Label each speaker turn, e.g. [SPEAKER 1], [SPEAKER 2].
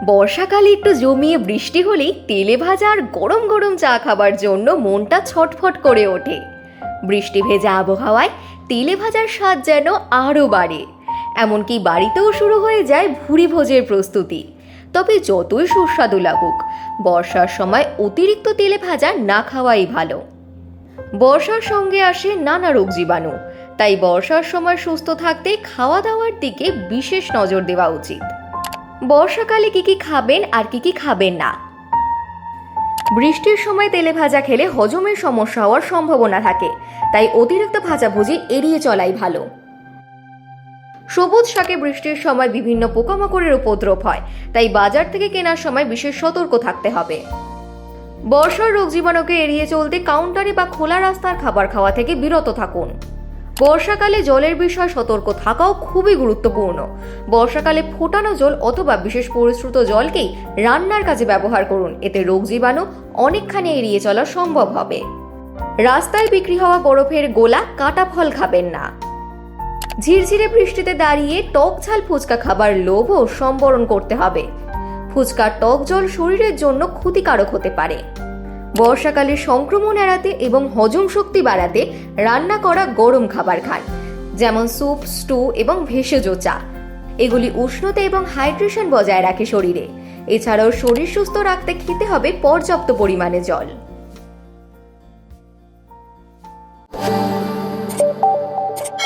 [SPEAKER 1] বর্ষাকালে একটু জমিয়ে বৃষ্টি হলেই তেলে ভাজা আর গরম গরম চা খাবার জন্য মনটা ছটফট করে ওঠে। বৃষ্টি ভেজা আবহাওয়ায় তেলে ভাজার স্বাদ যেন আরও বাড়ে। এমনকি বাড়িতেও শুরু হয়ে যায় ভুরি ভোজের প্রস্তুতি। তবে যতই সুস্বাদু লাগুক, বর্ষার সময় অতিরিক্ত তেলে ভাজা না খাওয়াই ভালো। বর্ষার সঙ্গে আসে নানা রোগ জীবাণু, তাই বর্ষার সময় সুস্থ থাকতে খাওয়া দাওয়ার দিকে বিশেষ নজর দেওয়া উচিত। বর্ষাকালে কি কি খাবেন আর কি কি খাবেন না? বৃষ্টির সময় তেলে ভাজা খেলে হজমের সমস্যা হওয়ার সম্ভাবনা থাকে, তাই অতিরিক্ত ভাজাভুজি এড়িয়ে চলাই ভালো। সবুজ শাকে বৃষ্টির সময় বিভিন্ন পোকামাকড়ের উপদ্রব হয়, তাই বাজার থেকে কেনার সময় বিশেষ সতর্ক থাকতে হবে। বর্ষার রোগ জীবাণুকে এড়িয়ে চলতে কাউন্টারে বা খোলা রাস্তার খাবার খাওয়া থেকে বিরত থাকুন। বর্ষাকালে জলের বিষয়ে সতর্ক থাকাও খুবই গুরুত্বপূর্ণ। বর্ষাকালে ফোটানো জল অথবা বিশেষ পরিশ্রুত জলকেই রান্নার কাজে ব্যবহার করুন। এতে রোগ জীবাণু অনেকখানি এড়িয়ে চলা সম্ভব হবে। রাস্তায় বিক্রি হওয়া বরফের গোলা কাটা ফল খাবেন না। ঝিরঝিরে বৃষ্টিতে দাঁড়িয়ে টক ঝাল ফুচকা খাবার লোভও সম্বরণ করতে হবে। ফুচকার টক জল শরীরের জন্য ক্ষতিকারক হতে পারে। বর্ষাকালে সংক্রমণ এড়াতে এবং হজম শক্তি বাড়াতে রান্না করা গরম খাবার খান, যেমন স্যুপ, স্টু এবং ভেষজ চা। এগুলি উষ্ণতা এবং হাইড্রেশন বজায় রাখে শরীরে। এছাড়াও শরীর সুস্থ রাখতে খেতে হবে পর্যাপ্ত পরিমাণে জল।